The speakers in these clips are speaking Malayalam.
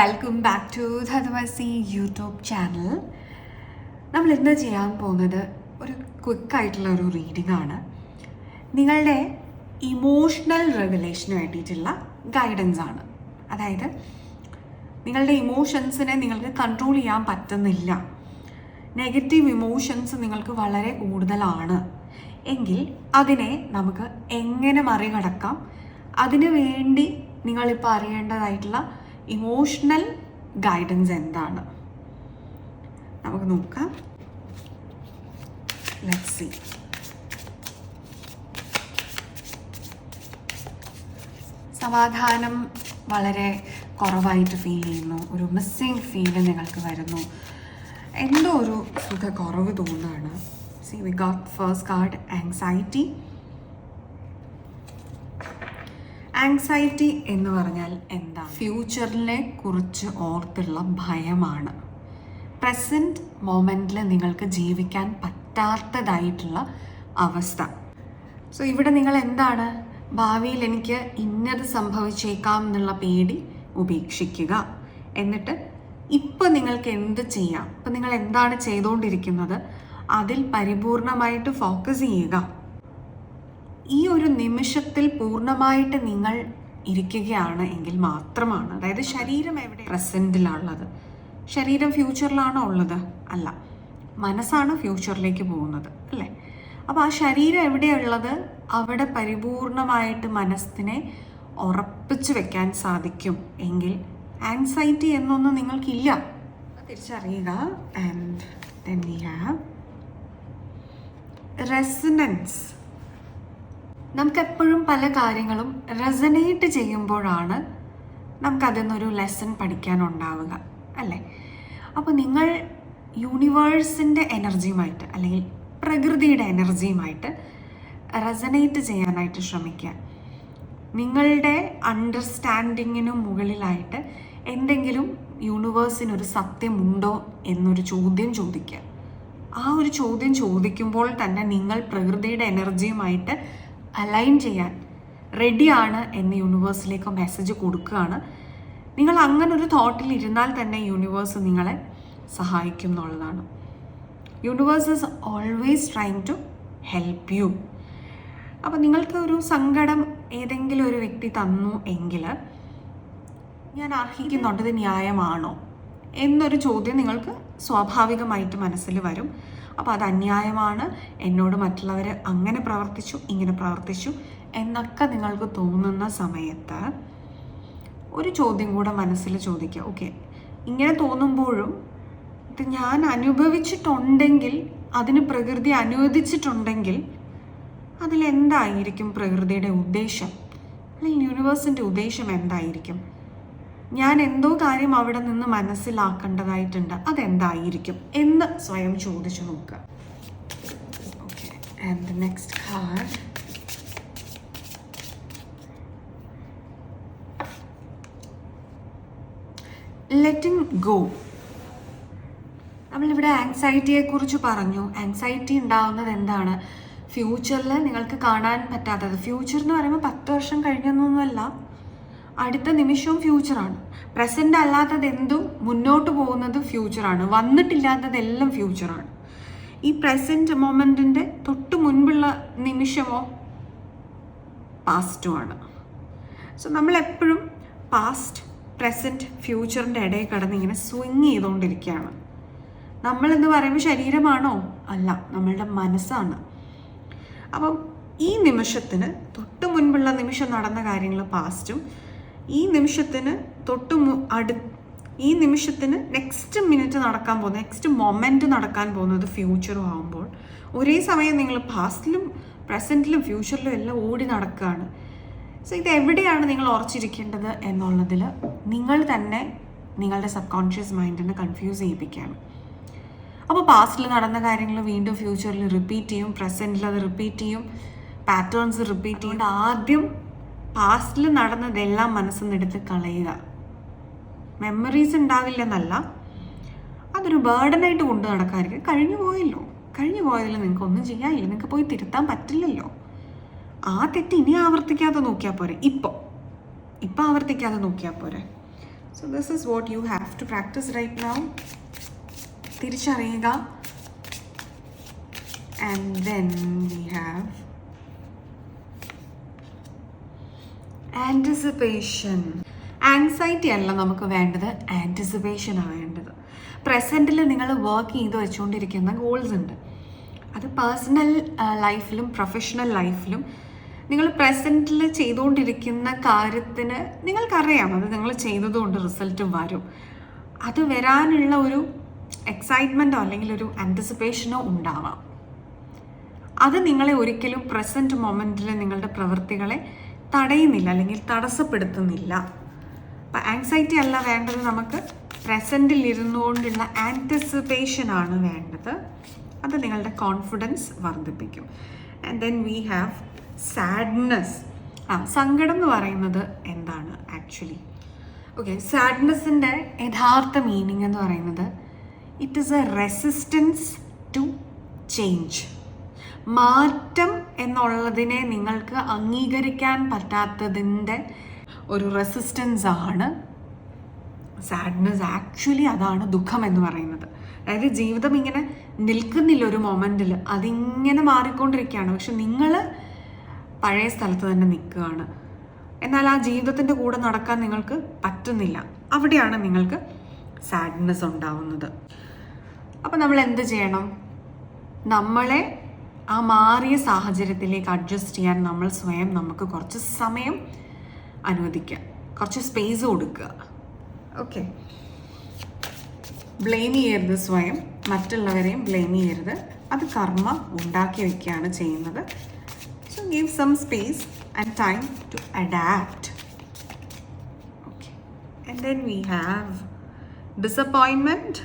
വെൽക്കം ബാക്ക് ടു ധതവസി യൂട്യൂബ് ചാനൽ നമ്മൾ ഇന്ന് ചെയ്യാൻ പോകുന്നത് ഒരു ക്വിക്കായിട്ടുള്ള ഒരു റീഡിംഗ് ആണ്. നിങ്ങളുടെ ഇമോഷണൽ റെഗുലേഷന് വേണ്ടിയിട്ടുള്ള ഗൈഡൻസ് ആണ്. അതായത് നിങ്ങളുടെ ഇമോഷൻസിനെ നിങ്ങൾക്ക് കൺട്രോൾ ചെയ്യാൻ പറ്റുന്നില്ല. നെഗറ്റീവ് ഇമോഷൻസ് നിങ്ങൾക്ക് വളരെ കൂടുതലാണ്. എങ്കിൽ അതിനെ നമുക്ക് എങ്ങനെ മറികടക്കാം? അതിനു വേണ്ടി നിങ്ങളിപ്പോൾ അറിയേണ്ടതായിട്ടുള്ള ഇമോഷണൽ ഗൈഡൻസ് എന്താണ്? നമുക്ക് നോക്കാം. ലെറ്റ് സി സമാധാനം വളരെ കുറവായിട്ട് ഫീൽ ചെയ്യുന്നു. ഒരു മിസ്സിങ് ഫീൽ നിങ്ങൾക്ക് വരുന്നു. എന്തോ ഒരു സുഖ കുറവ് തോന്നുകയാണ്. See we got first card anxiety anxiety എന്ന് പറഞ്ഞാൽ എന്താ ഫ്യൂച്ചറിനെ കുറിച്ച് ഓർത്തുള്ള ഭയമാണ്. പ്രസന്റ് മൊമെന്റിൽ നിങ്ങൾക്ക് ജീവിക്കാൻ പറ്റാത്തതായിട്ടുള്ള അവസ്ഥ. സോ ഇവിടെ നിങ്ങൾ എന്താണ്? ഭാവിയിൽ എനിക്ക് ഇന്നത് സംഭവിച്ചേക്കാം എന്നുള്ള പേടി ഉപേക്ഷിക്കുക. എന്നിട്ട് ഇപ്പോൾ നിങ്ങൾക്ക് എന്ത് ചെയ്യാം? ഇപ്പം നിങ്ങൾ എന്താണ് ചെയ്തുകൊണ്ടിരിക്കുന്നത് അതിൽ പരിപൂർണമായിട്ട് ഫോക്കസ് ചെയ്യുക. ഈ ഒരു നിമിഷത്തിൽ പൂർണമായിട്ട് നിങ്ങൾ ഇരിക്കുകയാണ് എങ്കിൽ മാത്രമാണ്. അതായത് ശരീരം എവിടെ? പ്രസന്റിലാണുള്ളത് ശരീരം ഫ്യൂച്ചറിലാണോ ഉള്ളത്? അല്ല. മനസ്സാണ് ഫ്യൂച്ചറിലേക്ക് പോകുന്നത്. അല്ലേ? അപ്പോൾ ആ ശരീരം എവിടെയുള്ളത്? അവിടെ പരിപൂർണമായിട്ട് മനസ്സിനെ ഉറപ്പിച്ചു വെക്കാൻ സാധിക്കും എങ്കിൽ ആൻസൈറ്റി എന്നൊന്നും നിങ്ങൾക്കില്ല. തിരിച്ചറിയുക. ആൻഡ് റെസിനൻസ് നമുക്കെപ്പോഴും പല കാര്യങ്ങളും റെസനേറ്റ് ചെയ്യുമ്പോഴാണ് നമുക്കതിൽ നിന്നൊരു ലെസൺ പഠിക്കാനുണ്ടാവുക അല്ലേ? അപ്പോൾ നിങ്ങൾ യൂണിവേഴ്സിന്റെ എനർജിയുമായിട്ട് അല്ലെങ്കിൽ പ്രകൃതിയുടെ എനർജിയുമായിട്ട് റെസനേറ്റ് ചെയ്യാനായിട്ട് ശ്രമിക്കുക. നിങ്ങളുടെ അണ്ടർസ്റ്റാൻഡിങ്ങിന് മുകളിലായിട്ട് എന്തെങ്കിലും യൂണിവേഴ്സിനൊരു സത്യമുണ്ടോ എന്നൊരു ചോദ്യം ചോദിക്കുക. ആ ഒരു ചോദ്യം ചോദിക്കുമ്പോൾ തന്നെ നിങ്ങൾ പ്രകൃതിയുടെ എനർജിയുമായിട്ട് അലൈൻ ചെയ്യാൻ റെഡിയാണ് എന്ന് യൂണിവേഴ്സിലേക്ക് മെസ്സേജ് കൊടുക്കുകയാണ്. നിങ്ങൾ അങ്ങനെ ഒരു തോട്ടിൽ ഇരുന്നാൽ തന്നെ യൂണിവേഴ്സ് നിങ്ങളെ സഹായിക്കും എന്നുള്ളതാണ്. Universe is always trying to help you അപ്പോൾ നിങ്ങൾക്ക് ഒരു സങ്കടം ഏതെങ്കിലും ഒരു വ്യക്തി തന്നു എങ്കിൽ ഞാൻ അർഹിക്കുന്നുണ്ട് ഇത് ന്യായമാണോ എന്നൊരു ചോദ്യം നിങ്ങൾക്ക് സ്വാഭാവികമായിട്ട് മനസ്സിൽ വരും. അപ്പോൾ അത് അന്യായമാണ്. എന്നോട് മറ്റുള്ളവർ അങ്ങനെ പ്രവർത്തിച്ചു ഇങ്ങനെ പ്രവർത്തിച്ചു എന്നൊക്കെ നിങ്ങൾക്ക് തോന്നുന്ന സമയത്ത് ഒരു ചോദ്യം കൂടെ മനസ്സിൽ ചോദിക്കുക ഓക്കെ ഇങ്ങനെ തോന്നുമ്പോഴും ഇത് ഞാൻ അനുഭവിച്ചിട്ടുണ്ടെങ്കിൽ അതിന് പ്രകൃതി അനുവദിച്ചിട്ടുണ്ടെങ്കിൽ അതിലെന്തായിരിക്കും പ്രകൃതിയുടെ ഉദ്ദേശം? അല്ലെങ്കിൽ യൂണിവേഴ്സിന്റെ ഉദ്ദേശം എന്തായിരിക്കും? ഞാൻ എന്തോ കാര്യം അവിടെ നിന്ന് മനസ്സിലാക്കേണ്ടതായിട്ടുണ്ട്. അതെന്തായിരിക്കും? എന്ന് സ്വയം ചോദിച്ചു നോക്കുക and next card letting go നമ്മളിവിടെ ആങ്സൈറ്റിയെ കുറിച്ച് പറഞ്ഞു. ആങ്സൈറ്റി ഉണ്ടാവുന്നത് എന്താണ്? ഫ്യൂച്ചറിൽ നിങ്ങൾക്ക് കാണാൻ പറ്റാത്തത്. ഫ്യൂച്ചർ എന്ന് പറയുമ്പോൾ പത്ത് വർഷം കഴിഞ്ഞൊന്നുമല്ല. അടുത്ത നിമിഷവും ഫ്യൂച്ചറാണ് പ്രസന്റ് അല്ലാത്തത് എന്തും മുന്നോട്ട് പോകുന്നത് ഫ്യൂച്ചറാണ് വന്നിട്ടില്ലാത്തതെല്ലാം ഫ്യൂച്ചറാണ് ഈ പ്രസന്റ് മൊമെന്റിന്റെ തൊട്ട് മുൻപുള്ള നിമിഷമോ പാസ്റ്റുമാണ് സോ നമ്മളെപ്പോഴും പാസ്റ്റ് പ്രസന്റ് ഫ്യൂച്ചറിന്റെ ഇടയിൽ കിടന്ന് ഇങ്ങനെ സ്വിങ് ചെയ്തുകൊണ്ടിരിക്കുകയാണ് നമ്മളെന്ന് പറയുമ്പോൾ ശരീരമാണോ? അല്ല നമ്മളുടെ മനസ്സാണ്. അപ്പം ഈ നിമിഷത്തിന് തൊട്ട് മുൻപുള്ള നിമിഷം നടന്ന കാര്യങ്ങൾ പാസ്റ്റും ഈ നിമിഷത്തിന് തൊട്ട് അടു ഈ നിമിഷത്തിന് നെക്സ്റ്റ് മിനിറ്റ് നടക്കാൻ പോകുന്ന നെക്സ്റ്റ് മൊമെന്റ് നടക്കാൻ പോകുന്നത് ഫ്യൂച്ചറും ആകുമ്പോൾ ഒരേ സമയം നിങ്ങൾ പാസ്റ്റിലും പ്രസന്റിലും ഫ്യൂച്ചറിലും എല്ലാം ഓടി നടക്കുകയാണ്. സോ ഇത് എവിടെയാണ് നിങ്ങൾ ഉറച്ചിരിക്കേണ്ടത് എന്നുള്ളതിൽ നിങ്ങൾ തന്നെ നിങ്ങളുടെ സബ് കോൺഷ്യസ് മൈൻഡിനെ കൺഫ്യൂസ് ചെയ്യിപ്പിക്കുകയാണ്. അപ്പോൾ പാസ്റ്റിൽ നടന്ന കാര്യങ്ങൾ വീണ്ടും ഫ്യൂച്ചറിൽ റിപ്പീറ്റ് ചെയ്യും പ്രസന്റിൽ അത് റിപ്പീറ്റ് ചെയ്യും പാറ്റേൺസ് റിപ്പീറ്റ് ചെയ്യേണ്ട ആദ്യം പാസ്റ്റിൽ നടന്നതെല്ലാം മനസ്സിൽ കളയുക. മെമ്മറീസ് ഉണ്ടാവില്ലെന്നല്ല അതൊരു ബേർഡനായിട്ട് കൊണ്ടു നടക്കാതിരിക്കും കഴിഞ്ഞു പോയല്ലോ. കഴിഞ്ഞു പോയതിൽ നിങ്ങൾക്ക് ഒന്നും ചെയ്യാനില്ല. നിങ്ങൾക്ക് പോയി തിരുത്താൻ പറ്റില്ലല്ലോ. ആ തെറ്റ് ഇനി ആവർത്തിക്കാതെ നോക്കിയാൽ പോരെ. ഇപ്പോൾ ഇപ്പം ആവർത്തിക്കാതെ നോക്കിയാൽ പോരെ. So this is what you have to practise right now തിരിച്ചറിയുക. And then we have anticipation anxiety അല്ല നമുക്ക് വേണ്ടത് ആന്റിസിപ്പേഷനാണ് വേണ്ടത്. പ്രസന്റിൽ നിങ്ങൾ വർക്ക് ചെയ്ത് വെച്ചുകൊണ്ടിരിക്കുന്ന ഗോൾസ് ഉണ്ട്. അത് പേഴ്സണൽ ലൈഫിലും പ്രൊഫഷണൽ ലൈഫിലും നിങ്ങൾ പ്രസന്റിൽ ചെയ്തുകൊണ്ടിരിക്കുന്ന കാര്യത്തിന് നിങ്ങൾക്കറിയാം. അത് നിങ്ങൾ ചെയ്തതുകൊണ്ട് റിസൾട്ട് വരും. അത് വരാനുള്ള ഒരു എക്സൈറ്റ്മെന്റോ അല്ലെങ്കിൽ ഒരു ആന്റിസിപ്പേഷനോ ഉണ്ടാവാം. അത് നിങ്ങളെ ഒരിക്കലും പ്രസന്റ് മൊമെന്റിൽ നിങ്ങളുടെ പ്രവൃത്തികളെ തടയുന്നില്ല അല്ലെങ്കിൽ തടസ്സപ്പെടുത്തുന്നില്ല. അപ്പം ആങ്സൈറ്റി അല്ല വേണ്ടത് നമുക്ക് പ്രസന്റിൽ ഇരുന്നുകൊണ്ടുള്ള ആന്റിസിപ്പേഷൻ ആണ് വേണ്ടത്. അത് നിങ്ങളുടെ കോൺഫിഡൻസ് വർദ്ധിപ്പിക്കും. And then we have sadness ആ സങ്കടം എന്ന് പറയുന്നത് എന്താണ് ആക്ച്വലി ഓക്കെ സാഡ്നെസ്സിന്റെ യഥാർത്ഥ മീനിങ് എന്ന് പറയുന്നത് it is a resistance to change മാറ്റം എന്നുള്ളതിനെ നിങ്ങൾക്ക് അംഗീകരിക്കാൻ പറ്റാത്തതിന്റെ ഒരു റെസിസ്റ്റൻസ് ആണ്. സാഡ്നെസ് ആക്ച്വലി അതാണ് ദുഃഖം എന്ന് പറയുന്നത്. അതായത് ജീവിതം ഇങ്ങനെ നിൽക്കുന്നില്ല ഒരു മൊമെന്റിൽ അതിങ്ങനെ മാറിക്കൊണ്ടിരിക്കുകയാണ്. പക്ഷെ നിങ്ങൾ പഴയ സ്ഥലത്ത് തന്നെ നിൽക്കുകയാണ്. എന്നാൽ ആ ജീവിതത്തിന്റെ കൂടെ നടക്കാൻ നിങ്ങൾക്ക് പറ്റുന്നില്ല. അവിടെയാണ് നിങ്ങൾക്ക് സാഡ്നെസ് ഉണ്ടാവുന്നത്. അപ്പോൾ നമ്മൾ എന്ത് ചെയ്യണം? നമ്മളെ ആ മാറിയ സാഹചര്യത്തിലേക്ക് അഡ്ജസ്റ്റ് ചെയ്യാൻ നമ്മൾ സ്വയം നമുക്ക് കുറച്ച് സമയം അനുവദിക്കുക. കുറച്ച് സ്പേസ് കൊടുക്കുക. ഓക്കെ ബ്ലെയിം ചെയ്യരുത് സ്വയം. മറ്റുള്ളവരെയും ബ്ലെയിം ചെയ്യരുത്. അത് കർമ്മ ഉണ്ടാക്കി വയ്ക്കുകയാണ് ചെയ്യുന്നത്. So give some space and time to adapt okay and then we have disappointment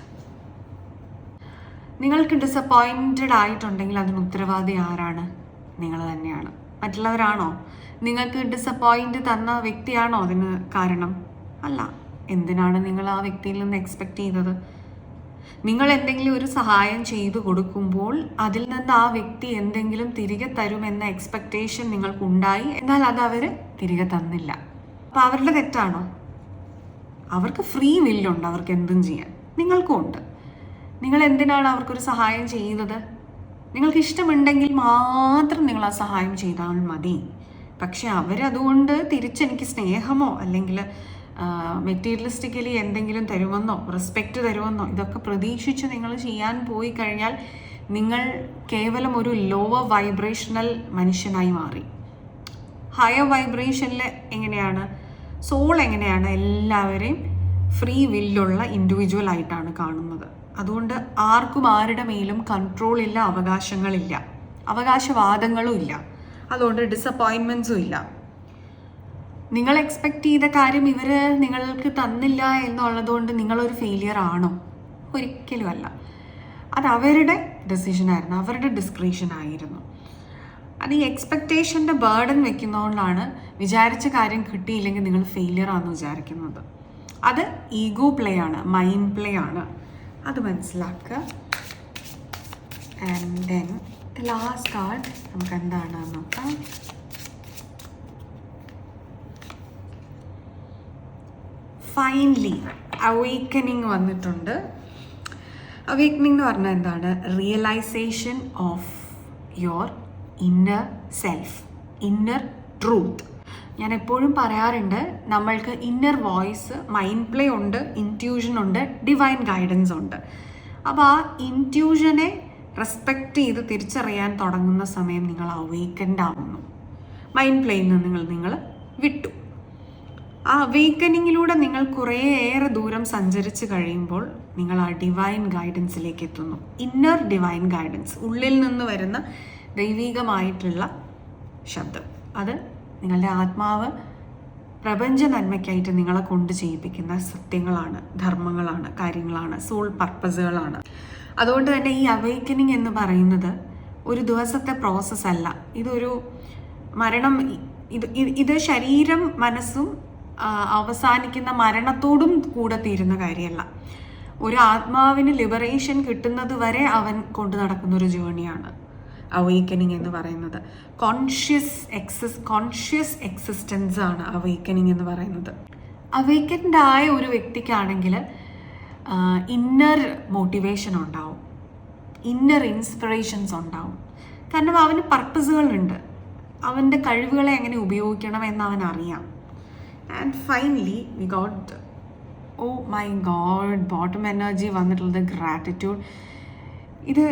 നിങ്ങൾക്ക് ഡിസപ്പോയിന്റഡ് ആയിട്ടുണ്ടെങ്കിൽ അതിന് ഉത്തരവാദി ആരാണ്? നിങ്ങൾ തന്നെയാണ്. മറ്റുള്ളവരാണോ? നിങ്ങൾക്ക് ഡിസപ്പോയിന്റ് തന്ന വ്യക്തിയാണോ അതിന് കാരണം? അല്ല. എന്തിനാണ് നിങ്ങൾ ആ വ്യക്തിയിൽ നിന്ന് എക്സ്പെക്റ്റ് ചെയ്തത്? നിങ്ങൾ എന്തെങ്കിലും ഒരു സഹായം ചെയ്തു കൊടുക്കുമ്പോൾ അതിൽ നിന്ന് ആ വ്യക്തി എന്തെങ്കിലും തിരികെ തരുമെന്ന എക്സ്പെക്റ്റേഷൻ നിങ്ങൾക്കുണ്ടായി. എന്നാൽ അത് അവർ തിരികെ തന്നില്ല. അപ്പം അവരുടെ തെറ്റാണോ? അവർക്ക് ഫ്രീ വില്ലുണ്ട് അവർക്ക് എന്തും ചെയ്യാൻ. നിങ്ങൾക്കും ഉണ്ട്. നിങ്ങൾ എന്തിനാണ് അവർക്കൊരു സഹായം ചെയ്യുന്നത്? നിങ്ങൾക്ക് ഇഷ്ടമുണ്ടെങ്കിൽ മാത്രം നിങ്ങൾ ആ സഹായം ചെയ്താൽ മതി. പക്ഷെ അവരതുകൊണ്ട് തിരിച്ചെനിക്ക് സ്നേഹമോ അല്ലെങ്കിൽ മെറ്റീരിയലിസ്റ്റിക്കലി എന്തെങ്കിലും തരുമെന്നോ റെസ്പെക്റ്റ് തരുമെന്നോ ഇതൊക്കെ പ്രതീക്ഷിച്ച് നിങ്ങൾ ചെയ്യാൻ പോയി കഴിഞ്ഞാൽ നിങ്ങൾ കേവലം ഒരു ലോവർ വൈബ്രേഷണൽ മനുഷ്യനായി മാറി. ഹയർ വൈബ്രേഷനിൽ എങ്ങനെയാണ്? സോൾ എങ്ങനെയാണ്? എല്ലാവരെയും ഫ്രീ വില്ലുള്ള ഇൻഡിവിജ്വൽ ആയിട്ടാണ് കാണുന്നത്. അതുകൊണ്ട് ആർക്കും ആരുടെ മേലും കൺട്രോൾ ഇല്ല അവകാശങ്ങളില്ല. അവകാശവാദങ്ങളും ഇല്ല അതുകൊണ്ട് ഡിസപ്പോയിൻമെന്റ്സും ഇല്ല. നിങ്ങൾ എക്സ്പെക്റ്റ് ചെയ്ത കാര്യം ഇവർ നിങ്ങൾക്ക് തന്നില്ല എന്നുള്ളതുകൊണ്ട് നിങ്ങളൊരു ഫെയിലിയർ ആണോ? ഒരിക്കലും അല്ല അത് അവരുടെ ഡെസിഷനായിരുന്നു അവരുടെ ഡിസ്ക്രിഷൻ ആയിരുന്നു. അത് ഈ എക്സ്പെക്റ്റേഷന്റെ ബേർഡൻ വെക്കുന്നതുകൊണ്ടാണ് വിചാരിച്ച കാര്യം കിട്ടിയില്ലെങ്കിൽ നിങ്ങൾ ഫെയിലിയർ ആണെന്ന് വിചാരിക്കുന്നത്. അത് ഈഗോ പ്ലേ ആണ് മൈൻഡ് പ്ലേ ആണ്. അത് മനസ്സിലാക്കുക. ആൻഡ് ദെൻ ലാസ്റ്റ് കാർഡ് നമുക്ക് എന്താണ് നോക്കാം? ഫൈനലി അവേക്കനിങ് വന്നിട്ടുണ്ട്. അവേക്കനിങ് എന്ന് പറഞ്ഞാൽ എന്താണ്? Realisation of your inner self inner truth ഞാൻ എപ്പോഴും പറയാറുണ്ട് നമ്മൾക്ക് ഇന്നർ വോയിസ് മൈൻഡ് പ്ലേ ഉണ്ട് ഇന്റ്യൂഷൻ ഉണ്ട് ഡിവൈൻ ഗൈഡൻസ് ഉണ്ട്. അപ്പോൾ ആ ഇന്റ്യൂഷനെ റെസ്പെക്റ്റ് ചെയ്ത് തിരിച്ചറിയാൻ തുടങ്ങുന്ന സമയം നിങ്ങൾ അവേക്കൻഡ് ആവുന്നു. മൈൻഡ് പ്ലേയിൽ നിന്ന് നിങ്ങൾ നിങ്ങൾ വിട്ടു. ആ അവേക്കനിങ്ങിലൂടെ നിങ്ങൾ കുറേയേറെ ദൂരം സഞ്ചരിച്ച് കഴിയുമ്പോൾ നിങ്ങൾ ആ ഡിവൈൻ ഗൈഡൻസിലേക്ക് എത്തുന്നു. ഇന്നർ ഡിവൈൻ ഗൈഡൻസ് ഉള്ളിൽ നിന്ന് വരുന്ന ദൈവികമായിട്ടുള്ള ശബ്ദം. അത് നിങ്ങളുടെ ആത്മാവ് പ്രപഞ്ച നന്മയ്ക്കായിട്ട് നിങ്ങളെ കൊണ്ട് ചെയ്യിപ്പിക്കുന്ന സത്യങ്ങളാണ് ധർമ്മങ്ങളാണ് കാര്യങ്ങളാണ് സോൾ പർപ്പസുകളാണ് അതുകൊണ്ട് തന്നെ ഈ അവേക്കനിങ് എന്ന് പറയുന്നത് ഒരു ദിവസത്തെ പ്രോസസ്സ് അല്ല. ഇതൊരു മരണം ഇത് ഇത് ശരീരം മനസ്സും അവസാനിക്കുന്ന മരണത്തോടും കൂടെ തീരുന്ന കാര്യമല്ല. ഒരു ആത്മാവിന് ലിബറേഷൻ കിട്ടുന്നത് വരെ അവൻ കൊണ്ടു നടക്കുന്ന ഒരു ജേണിയാണ് അവേക്കനിങ് എന്ന് പറയുന്നത്. കോൺഷ്യസ് എക്സസ് കോൺഷ്യസ് എക്സിസ്റ്റൻസ് ആണ് അവേക്കനിങ് എന്ന് പറയുന്നത്. അവേക്കൻഡ് ആയ ഒരു വ്യക്തിക്കാണെങ്കിൽ ഇന്നർ മോട്ടിവേഷൻ ഉണ്ടാവും. ഇന്നർ ഇൻസ്പിറേഷൻസ് ഉണ്ടാവും. കാരണം അവന് പർപ്പസുകളുണ്ട് അവന്റെ കഴിവുകളെ എങ്ങനെ ഉപയോഗിക്കണം എന്ന് അവൻ അറിയാം. And finally we got oh my god bottom energy വന്നിട്ടുള്ളത് ഗ്രാറ്റിറ്റ്യൂഡ് ഇത്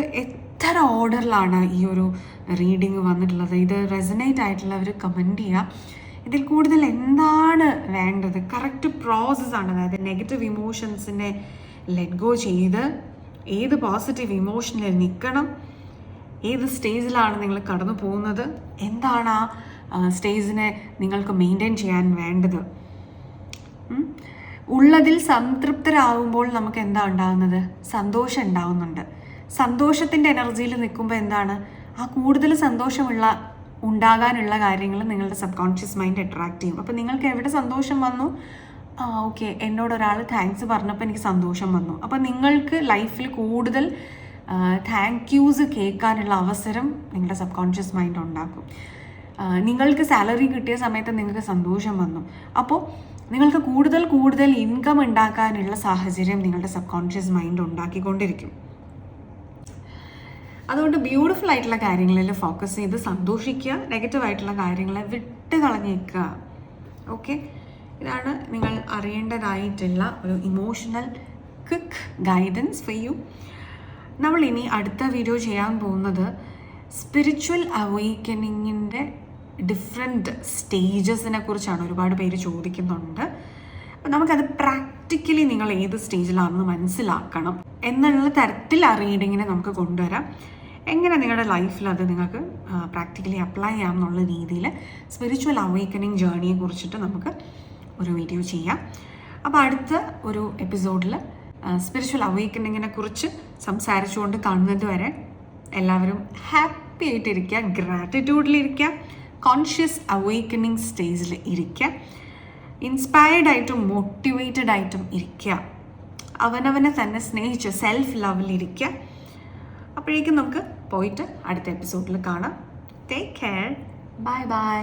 എത്ര ഓർഡറിലാണ് ഈ ഒരു റീഡിങ് വന്നിട്ടുള്ളത്. ഇത് റെസനേറ്റ് ആയിട്ടുള്ളവർ കമന്റ് ചെയ്യുക ഇതിൽ കൂടുതൽ എന്താണ് വേണ്ടത്? കറക്റ്റ് പ്രോസസ്സാണ് അതായത് നെഗറ്റീവ് ഇമോഷൻസിനെ ലെറ്റ് ഗോ ചെയ്ത് ഏത് പോസിറ്റീവ് ഇമോഷനിൽ നിൽക്കണം? ഏത് സ്റ്റേജിലാണ് നിങ്ങൾ കടന്നു പോകുന്നത്? എന്താണ് ആ സ്റ്റേജിനെ നിങ്ങൾക്ക് മെയിന്റെയിൻ ചെയ്യാൻ വേണ്ടത്? ഉള്ളതിൽ സംതൃപ്തരാകുമ്പോൾ നമുക്ക് എന്താ ഉണ്ടാകുന്നത് സന്തോഷം ഉണ്ടാവുന്നുണ്ട്. സന്തോഷത്തിന്റെ എനർജിയിൽ നിൽക്കുമ്പോൾ എന്താണ്? ആ കൂടുതൽ സന്തോഷമുള്ള ഉണ്ടാകാനുള്ള കാര്യങ്ങൾ നിങ്ങളുടെ സബ് കോൺഷ്യസ് മൈൻഡ് അട്രാക്ട് ചെയ്യും. അപ്പോൾ നിങ്ങൾക്ക് എവിടെ സന്തോഷം വന്നു? ആ ഓക്കെ എന്നോട് ഒരാൾ താങ്ക്സ് പറഞ്ഞപ്പോൾ എനിക്ക് സന്തോഷം വന്നു. അപ്പോൾ നിങ്ങൾക്ക് ലൈഫിൽ കൂടുതൽ താങ്ക് യൂസ് കേൾക്കാനുള്ള അവസരം നിങ്ങളുടെ സബ് കോൺഷ്യസ് മൈൻഡ് ഉണ്ടാക്കും. നിങ്ങൾക്ക് സാലറി കിട്ടിയ സമയത്ത് നിങ്ങൾക്ക് സന്തോഷം വന്നു. അപ്പോൾ നിങ്ങൾക്ക് കൂടുതൽ കൂടുതൽ ഇൻകം ഉണ്ടാക്കാനുള്ള സാഹചര്യം നിങ്ങളുടെ സബ് കോൺഷ്യസ് മൈൻഡ് ഉണ്ടാക്കിക്കൊണ്ടിരിക്കും. അതുകൊണ്ട് ബ്യൂട്ടിഫുൾ ആയിട്ടുള്ള കാര്യങ്ങളിൽ ഫോക്കസ് ചെയ്ത് സന്തോഷിക്കുക നെഗറ്റീവ് ആയിട്ടുള്ള കാര്യങ്ങളെ വിട്ട് കളഞ്ഞേക്കുക. ഓക്കെ ഇതാണ് നിങ്ങൾ അറിയേണ്ടതായിട്ടുള്ള ഒരു emotional quick guidance for you നമ്മൾ ഇനി അടുത്ത വീഡിയോ ചെയ്യാൻ പോകുന്നത് സ്പിരിച്വൽ അവൈക്കനിങ്ങിന്റെ ഡിഫറെന്റ് സ്റ്റേജസിനെ കുറിച്ചാണ്. ഒരുപാട് പേര് ചോദിക്കുന്നുണ്ട്. നമുക്കത് പ്രാക്ടിക്കലി നിങ്ങൾ ഏത് സ്റ്റേജിലാണെന്ന് മനസ്സിലാക്കണം. എന്നുള്ള തരത്തിൽ ആ റീഡിങ്ങിനെ നമുക്ക് കൊണ്ടുവരാം. എങ്ങനെ നിങ്ങളുടെ ലൈഫിൽ അത് നിങ്ങൾക്ക് പ്രാക്ടിക്കലി അപ്ലൈ ചെയ്യാം എന്നുള്ള രീതിയിൽ സ്പിരിച്വൽ അവേക്കനിങ് ജേർണിയെ കുറിച്ചിട്ട് നമുക്ക് ഒരു വീഡിയോ ചെയ്യാം. അപ്പോൾ അടുത്ത ഒരു എപ്പിസോഡിൽ സ്പിരിച്വൽ അവേക്കനിങ്ങിനെ കുറിച്ച് സംസാരിച്ചുകൊണ്ട് കാണുന്നത് വരെ എല്ലാവരും ഹാപ്പി ആയിട്ടിരിക്കുക ഗ്രാറ്റിറ്റ്യൂഡിലിരിക്കുക കോൺഷ്യസ് അവേക്കനിങ് സ്റ്റേജിൽ ഇരിക്കുക ഇൻസ്പയർഡ് ആയിട്ടും മോട്ടിവേറ്റഡ് ആയിട്ടും ഇരിക്കുക അവനവനെ തന്നെ സ്നേഹിച്ച് സെൽഫ് ലവിലിരിക്കുക അപ്പോഴേക്കും നമുക്ക് പോയിട്ട് അടുത്ത എപ്പിസോഡിൽ കാണാം. Take care bye bye